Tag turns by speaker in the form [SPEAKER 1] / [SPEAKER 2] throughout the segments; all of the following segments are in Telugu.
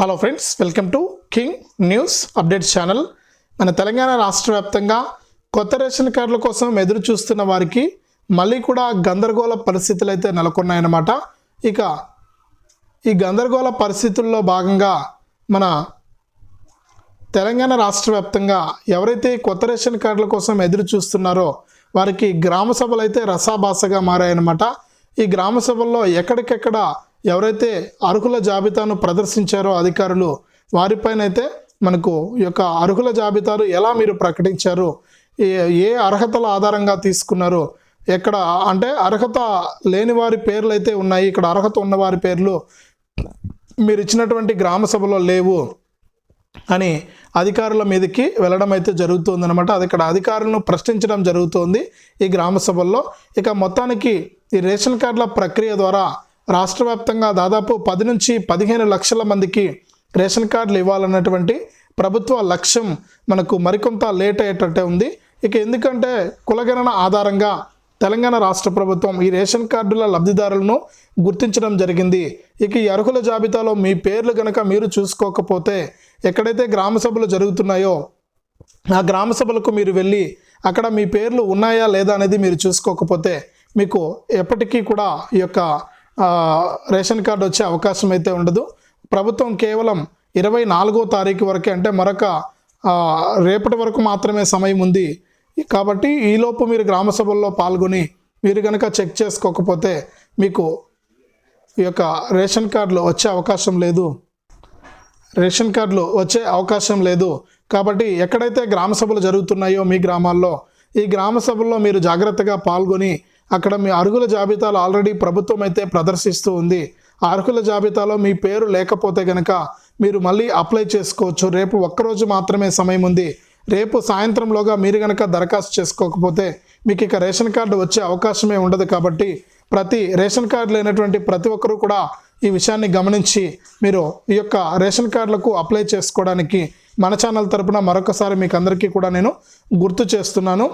[SPEAKER 1] Hello friends welcome to King news updates channel మన తెలంగాణ రాష్ట్ర వ్యాప్తంగా కొత్త రేషన్ కార్డుల కోసం ఎదురు చూస్తున్న వారికి మళ్ళీ కూడా గందరగోళ పరిస్థితులు అయితే నెలకొన్నాయన్నమాట. ఇక ఈ గందరగోళ పరిస్థితుల్లో భాగంగా మన తెలంగాణ రాష్ట్ర వ్యాప్తంగా ఎవరైతే కొత్త రేషన్ కార్డుల కోసం ఎదురు చూస్తున్నారో వారికి గ్రామ సభలు అయితే రసాభాసగా మారాయన్నమాట. ఈ గ్రామ సభల్లో ఎక్కడికెక్కడ ఎవరైతే అర్హుల జాబితాను ప్రదర్శించారో అధికారులు వారిపైనైతే మనకు ఈ యొక్క అర్హుల జాబితాను ఎలా మీరు ప్రకటించారు? ఏ- ఏ అర్హతల ఆధారంగా తీసుకున్నారు? ఎక్కడ అంటే అర్హత లేని వారి పేర్లు అయితే ఉన్నాయి. ఇక్కడ అర్హత ఉన్న వారి పేర్లు మీరు ఇచ్చినటువంటి గ్రామ సభలో లేవు అని అధికారుల మీదకి వెళ్ళడం అయితే జరుగుతుంది అనమాట అది ఇక్కడ అధికారులను ప్రశ్నించడం జరుగుతోంది ఈ గ్రామ సభల్లో. ఇక మొత్తానికి ఈ రేషన్ కార్డుల ప్రక్రియ ద్వారా రాష్ట్ర వ్యాప్తంగా దాదాపు పది నుంచి పదిహేను లక్షల మందికి రేషన్ కార్డులు ఇవ్వాలన్నటువంటి ప్రభుత్వ లక్ష్యం మనకు మరికొంత లేట్ అయ్యేటట్టే ఉంది. ఇక ఎందుకంటే కులగణన ఆధారంగా తెలంగాణ రాష్ట్ర ప్రభుత్వం ఈ రేషన్ కార్డుల లబ్ధిదారులను గుర్తించడం జరిగింది. ఇక ఈ అర్హుల జాబితాలో మీ పేర్లు కనుక మీరు చూసుకోకపోతే ఎక్కడైతే గ్రామ సభలు జరుగుతున్నాయో ఆ గ్రామ సభలకు మీరు వెళ్ళి అక్కడ మీ పేర్లు ఉన్నాయా లేదా అనేది మీరు చూసుకోకపోతే మీకు ఎప్పటికీ కూడా ఈ యొక్క రేషన్ కార్డు వచ్చే అవకాశం అయితే ఉండదు. ప్రభుత్వం కేవలం ఇరవై నాలుగో తారీఖు వరకే అంటే మరొక రేపటి వరకు మాత్రమే సమయం ఉంది. కాబట్టి ఈలోపు మీరు గ్రామ సభల్లో పాల్గొని మీరు కనుక చెక్ చేసుకోకపోతే మీకు ఈ యొక్క రేషన్ కార్డులు వచ్చే అవకాశం లేదు. రేషన్ కార్డులు వచ్చే అవకాశం లేదు. కాబట్టి ఎక్కడైతే గ్రామ సభలు జరుగుతున్నాయో మీ గ్రామాల్లో ఈ గ్రామ సభల్లో మీరు జాగ్రత్తగా పాల్గొని అక్కడ మీ అర్హుల జాబితాలు ఆల్రెడీ ప్రభుత్వం అయితే ప్రదర్శిస్తూ ఉంది. అర్హుల జాబితాలో మీ పేరు లేకపోతే కనుక మీరు మళ్ళీ అప్లై చేసుకోవచ్చు. రేపు ఒక్కరోజు మాత్రమే సమయం ఉంది. రేపు సాయంత్రంలోగా మీరు కనుక దరఖాస్తు చేసుకోకపోతే మీకు ఇక రేషన్ కార్డు వచ్చే అవకాశమే ఉండదు కాబట్టి ప్రతి రేషన్ కార్డు లేనటువంటి ప్రతి ఒక్కరూ కూడా ఈ విషయాన్ని గమనించి మీరు ఈ యొక్క రేషన్ కార్డులకు అప్లై చేసుకోవడానికి మన ఛానల్ తరపున మరొకసారి మీకు అందరికీ కూడా నేను గుర్తు చేస్తున్నాను.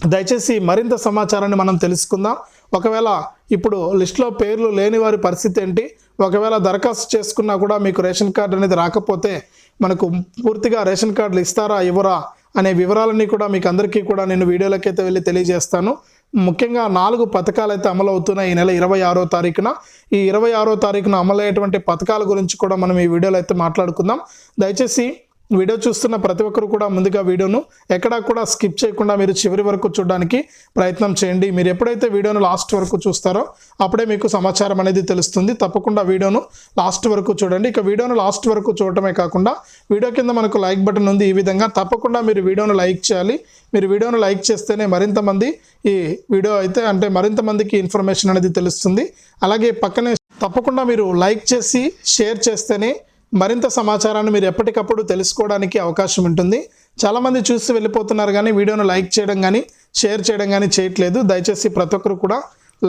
[SPEAKER 1] దయచేసి మరింత సమాచారాన్ని మనం తెలుసుకుందాం. ఒకవేళ ఇప్పుడు లిస్టులో పేర్లు లేని వారి పరిస్థితి ఏంటి? ఒకవేళ దరఖాస్తు చేసుకున్నా కూడా మీకు రేషన్ కార్డు అనేది రాకపోతే మనకు పూర్తిగా రేషన్ కార్డులు ఇస్తారా ఇవ్వరా అనే వివరాలన్నీ కూడా మీకు అందరికీ కూడా నేను వీడియోలకైతే వెళ్ళి తెలియజేస్తాను. ముఖ్యంగా నాలుగు పథకాలు అయితే అమలు అవుతున్నాయి ఈ నెల ఇరవై ఆరో తారీఖున. ఈ ఇరవై ఆరో తారీఖున అమలయ్యేటువంటి పథకాల గురించి కూడా మనం ఈ వీడియోలో అయితే మాట్లాడుకుందాం. దయచేసి వీడియో చూస్తున్న ప్రతి ఒక్కరు కూడా ముందుగా వీడియోను ఎక్కడా కూడా స్కిప్ చేయకుండా మీరు చివరి వరకు చూడడానికి ప్రయత్నం చేయండి. మీరు ఎప్పుడైతే వీడియోను లాస్ట్ వరకు చూస్తారో అప్పుడే మీకు సమాచారం అనేది తెలుస్తుంది. తప్పకుండా వీడియోను లాస్ట్ వరకు చూడండి. ఇక వీడియోను లాస్ట్ వరకు చూడటమే కాకుండా వీడియో కింద మనకు లైక్ బటన్ ఉంది. ఈ విధంగా తప్పకుండా మీరు వీడియోను లైక్ చేయాలి. మీరు వీడియోను లైక్ చేస్తేనే మరింత మంది ఈ వీడియో అయితే అంటే మరింత మందికి ఇన్ఫర్మేషన్ అనేది తెలుస్తుంది. అలాగే పక్కనే తప్పకుండా మీరు లైక్ చేసి షేర్ చేస్తేనే మరింత సమాచారాన్ని మీరు ఎప్పటికప్పుడు తెలుసుకోవడానికి అవకాశం ఉంటుంది. చాలామంది చూసి వెళ్ళిపోతున్నారు కానీ వీడియోను లైక్ చేయడం కానీ షేర్ చేయడం కానీ చేయట్లేదు. దయచేసి ప్రతి ఒక్కరు కూడా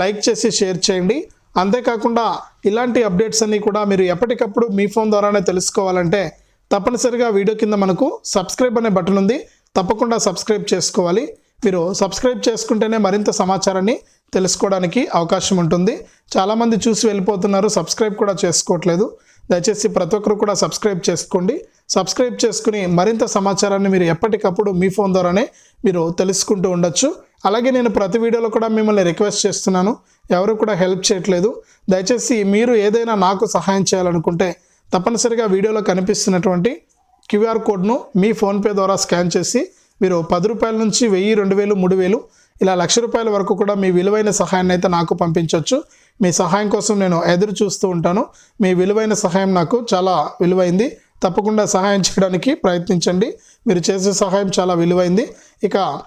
[SPEAKER 1] లైక్ చేసి షేర్ చేయండి. అంతేకాకుండా ఇలాంటి అప్డేట్స్ అన్నీ కూడా మీరు ఎప్పటికప్పుడు మీ ఫోన్ ద్వారానే తెలుసుకోవాలంటే తప్పనిసరిగా వీడియో కింద మనకు సబ్స్క్రైబ్ అనే బటన్ ఉంది. తప్పకుండా సబ్స్క్రైబ్ చేసుకోవాలి. మీరు సబ్స్క్రైబ్ చేసుకుంటేనే మరింత సమాచారాన్ని తెలుసుకోవడానికి అవకాశం ఉంటుంది. చాలామంది చూసి వెళ్ళిపోతున్నారు సబ్స్క్రైబ్ కూడా చేసుకోవట్లేదు. దయచేసి ప్రతి ఒక్కరు కూడా సబ్స్క్రైబ్ చేసుకోండి. సబ్స్క్రైబ్ చేసుకుని మరింత సమాచారాన్ని మీరు ఎప్పటికప్పుడు మీ ఫోన్ ద్వారానే మీరు తెలుసుకుంటూ ఉండొచ్చు. అలాగే నేను ప్రతి వీడియోలో కూడా మిమ్మల్ని రిక్వెస్ట్ చేస్తున్నాను. ఎవరు కూడా హెల్ప్ చేయట్లేదు. దయచేసి మీరు ఏదైనా నాకు సహాయం చేయాలనుకుంటే తప్పనిసరిగా వీడియోలో కనిపిస్తున్నటువంటి క్యూఆర్ కోడ్ను మీ ఫోన్పే ద్వారా స్కాన్ చేసి మీరు పది రూపాయల నుంచి వెయ్యి రెండు వేలు మూడు వేలు ఇలా లక్ష రూపాయల వరకు కూడా మీ విలువైన సహాయాన్ని అయితే నాకు పంపించవచ్చు మీ సహాయం కోసం నేను ఎదురు చూస్తూ ఉంటాను. మీ విలువైన సహాయం నాకు చాలా విలువైంది. తప్పకుండా సహాయం చేయడానికి ప్రయత్నించండి. మీరు చేసే సహాయం చాలా విలువైంది. ఇక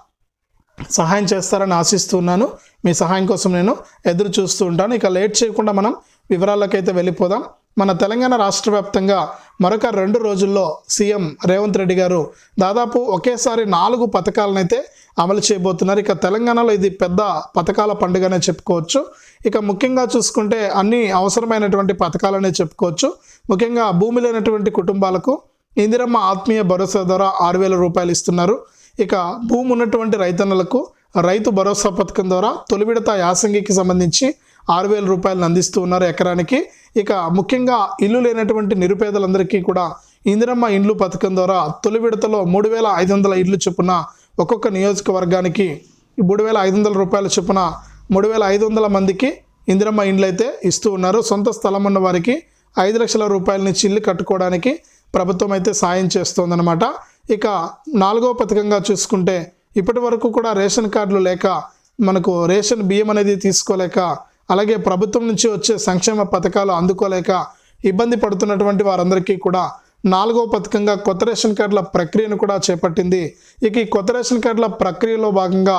[SPEAKER 1] సహాయం చేస్తారని ఆశిస్తున్నాను మీ సహాయం కోసం నేను ఎదురు చూస్తూ ఉంటాను. ఇక లేట్ చేయకుండా మనం వివరాలకైతే వెళ్ళిపోదాం. మన తెలంగాణ రాష్ట్ర వ్యాప్తంగా మరొక రెండు రోజుల్లో సీఎం రేవంత్ రెడ్డి గారు దాదాపు ఒకేసారి నాలుగు పథకాలనైతే అమలు చేయబోతున్నారు. ఇక తెలంగాణలో ఇది పెద్ద పథకాల పండుగనే చెప్పుకోవచ్చు. ఇక ముఖ్యంగా చూసుకుంటే అన్ని అవసరమైనటువంటి పథకాలనే చెప్పుకోవచ్చు. ముఖ్యంగా భూమి లేనటువంటి కుటుంబాలకు ఇందిరమ్మ ఆత్మీయ భరోసా ద్వారా ఆరు వేల రూపాయలు ఇస్తున్నారు. ఇక భూమి ఉన్నటువంటి రైతన్నలకు రైతు భరోసా పథకం ద్వారా తొలి విడత యాసంగికి సంబంధించి ఆరు వేల రూపాయలను అందిస్తూ ఉన్నారు ఎకరానికి. ఇక ముఖ్యంగా ఇల్లు లేనటువంటి నిరుపేదలందరికీ కూడా ఇందిరమ్మ ఇండ్లు పథకం ద్వారా తొలి విడతలో మూడు వేల ఐదు వందల ఇళ్ళు చొప్పున ఒక్కొక్క నియోజకవర్గానికి మూడు వేల ఐదు వందల రూపాయల చొప్పున మూడు వేల ఐదు వందల మందికి ఇందిరమ్మ ఇండ్లు అయితే ఇస్తూ ఉన్నారు. సొంత స్థలం ఉన్న వారికి ఐదు లక్షల రూపాయల నుంచి ఇల్లు కట్టుకోవడానికి ప్రభుత్వం అయితే సాయం చేస్తోందనమాట ఇక నాలుగో పథకంగా చూసుకుంటే ఇప్పటి వరకు కూడా రేషన్ కార్డులు లేక మనకు రేషన్ బియ్యం అనేది తీసుకోలేక అలాగే ప్రభుత్వం నుంచి వచ్చే సంక్షేమ పథకాలు అందుకోలేక ఇబ్బంది పడుతున్నటువంటి వారందరికీ కూడా నాలుగో పథకంగా కొత్త రేషన్ కార్డుల ప్రక్రియను కూడా చేపట్టింది. ఇక ఈ కొత్త రేషన్ కార్డుల ప్రక్రియలో భాగంగా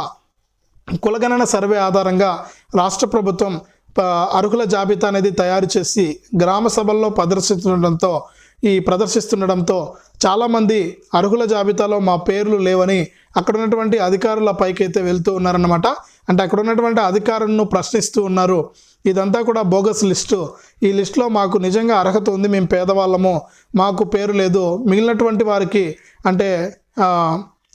[SPEAKER 1] కులగణన సర్వే ఆధారంగా రాష్ట్ర ప్రభుత్వం ప- అర్హుల జాబితా అనేది తయారు చేసి గ్రామ సభల్లో ప్రదర్శిస్తుండడంతో ఈ ప్రదర్శిస్తుండడంతో చాలామంది అర్హుల జాబితాలో మా పేర్లు లేవని అక్కడ ఉన్నటువంటి అధికారుల పైకైతే వెళ్తూ ఉన్నారన్నమాట. అంటే అక్కడ ఉన్నటువంటి అధికారులను ప్రశ్నిస్తూ ఉన్నారు. ఇదంతా కూడా బోగస్ లిస్టు. ఈ లిస్టులో మాకు నిజంగా అర్హత ఉంది మేము పేదవాళ్ళము మాకు పేరు లేదు. మిగిలినటువంటి వారికి అంటే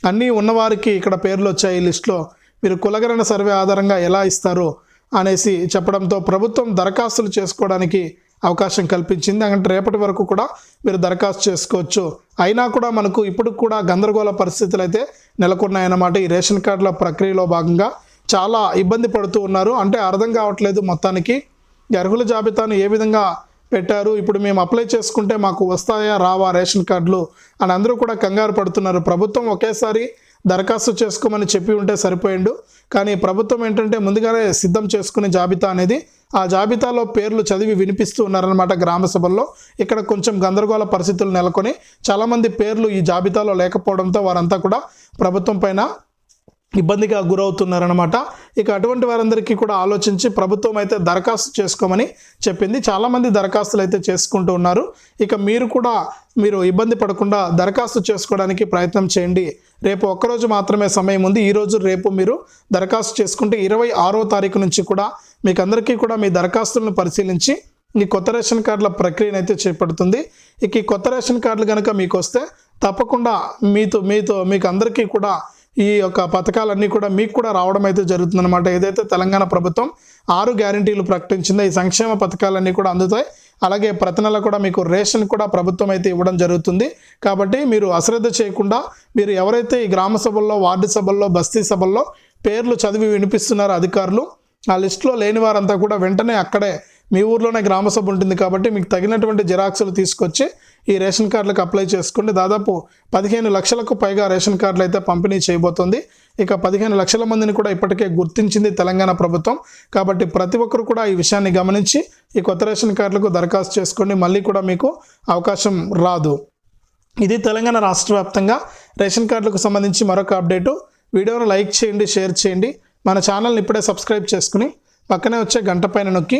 [SPEAKER 1] అన్నీ ఉన్నవారికి ఇక్కడ పేర్లు వచ్చాయి ఈ లిస్టులో. మీరు కులగరణ సర్వే ఆధారంగా ఎలా ఇస్తారు అనేసి చెప్పడంతో ప్రభుత్వం దరఖాస్తులు చేసుకోవడానికి అవకాశం కల్పించింది. అంటే రేపటి వరకు కూడా మీరు దరఖాస్తు చేసుకోవచ్చు. అయినా కూడా మనకు ఇప్పుడు కూడా గందరగోళ పరిస్థితులు అయితే నెలకొన్నాయన్నమాట. ఈ రేషన్ కార్డుల ప్రక్రియలో భాగంగా చాలా ఇబ్బంది పడుతూ ఉన్నారు. అంటే అర్థం కావట్లేదు మొత్తానికి. అర్హుల జాబితాను ఏ విధంగా పెట్టారు? ఇప్పుడు మేము అప్లై చేసుకుంటే మాకు వస్తాయా రావా రేషన్ కార్డులు? అని అందరూ కూడా కంగారు పడుతున్నారు. ప్రభుత్వం ఒకేసారి దరఖాస్తు చేసుకోమని చెప్పి ఉంటే సరిపోయిండు. కానీ ప్రభుత్వం ఏంటంటే ముందుగానే సిద్ధం చేసుకునే జాబితా అనేది ఆ జాబితాలో పేర్లు చదివి వినిపిస్తూ ఉన్నారనమాట గ్రామ సభల్లో. ఇక్కడ కొంచెం గందరగోళ పరిస్థితులు నెలకొని చాలామంది పేర్లు ఈ జాబితాలో లేకపోవడంతో వారంతా కూడా ప్రభుత్వం పైన ఇబ్బందిగా గురవుతున్నారనమాట ఇక అటువంటి వారందరికీ కూడా ఆలోచించి ప్రభుత్వం అయితే దరఖాస్తు చేసుకోమని చెప్పింది. చాలామంది దరఖాస్తులు అయితే చేసుకుంటూ ఉన్నారు. ఇక మీరు కూడా మీరు ఇబ్బంది పడకుండా దరఖాస్తు చేసుకోవడానికి ప్రయత్నం చేయండి. రేపు ఒక్కరోజు మాత్రమే సమయం ఉంది. ఈరోజు రేపు మీరు దరఖాస్తు చేసుకుంటే ఇరవై ఆరో తారీఖు నుంచి కూడా మీకు అందరికీ కూడా మీ దరఖాస్తులను పరిశీలించి ఈ కొత్త రేషన్ కార్డుల ప్రక్రియను అయితే చేపడుతుంది. ఇక ఈ కొత్త రేషన్ కార్డులు కనుక మీకు వస్తే తప్పకుండా మీతో మీతో మీకు అందరికీ కూడా ఈ యొక్క పథకాలన్నీ కూడా మీకు కూడా రావడం అయితే జరుగుతుందన్నమాట. ఏదైతే తెలంగాణ ప్రభుత్వం ఆరు గ్యారంటీలు ప్రకటించిందో ఈ సంక్షేమ పథకాలన్నీ కూడా అందుతాయి. అలాగే ప్రతి నెల కూడా మీకు రేషన్ కూడా ప్రభుత్వం అయితే ఇవ్వడం జరుగుతుంది. కాబట్టి మీరు అశ్రద్ధ చేయకుండా మీరు ఎవరైతే ఈ గ్రామ సభల్లో వార్డు సభల్లో బస్తీ సభల్లో పేర్లు చదివి వినిపిస్తున్నారో అధికారులు ఆ లిస్టులో లేని వారంతా కూడా వెంటనే అక్కడే మీ ఊర్లోనే గ్రామ సభ ఉంటుంది కాబట్టి మీకు తగినటువంటి జిరాక్సులు తీసుకొచ్చి ఈ రేషన్ కార్డులకు అప్లై చేసుకోండి. దాదాపు పదిహేను లక్షలకు పైగా రేషన్ కార్డులు అయితే పంపిణీ చేయబోతోంది. ఇక పదిహేను లక్షల మందిని కూడా ఇప్పటికే గుర్తించింది తెలంగాణ ప్రభుత్వం. కాబట్టి ప్రతి ఒక్కరు కూడా ఈ విషయాన్ని గమనించి ఈ కొత్త రేషన్ కార్డులకు దరఖాస్తు చేసుకోండి. మళ్ళీ కూడా మీకు అవకాశం రాదు. ఇది తెలంగాణ రాష్ట్ర వ్యాప్తంగా రేషన్ కార్డులకు సంబంధించి మరొక అప్డేటు. వీడియోను లైక్ చేయండి షేర్ చేయండి. మన ఛానల్ని ఇప్పుడే సబ్స్క్రైబ్ చేసుకుని పక్కనే వచ్చే గంట పైన నొక్కి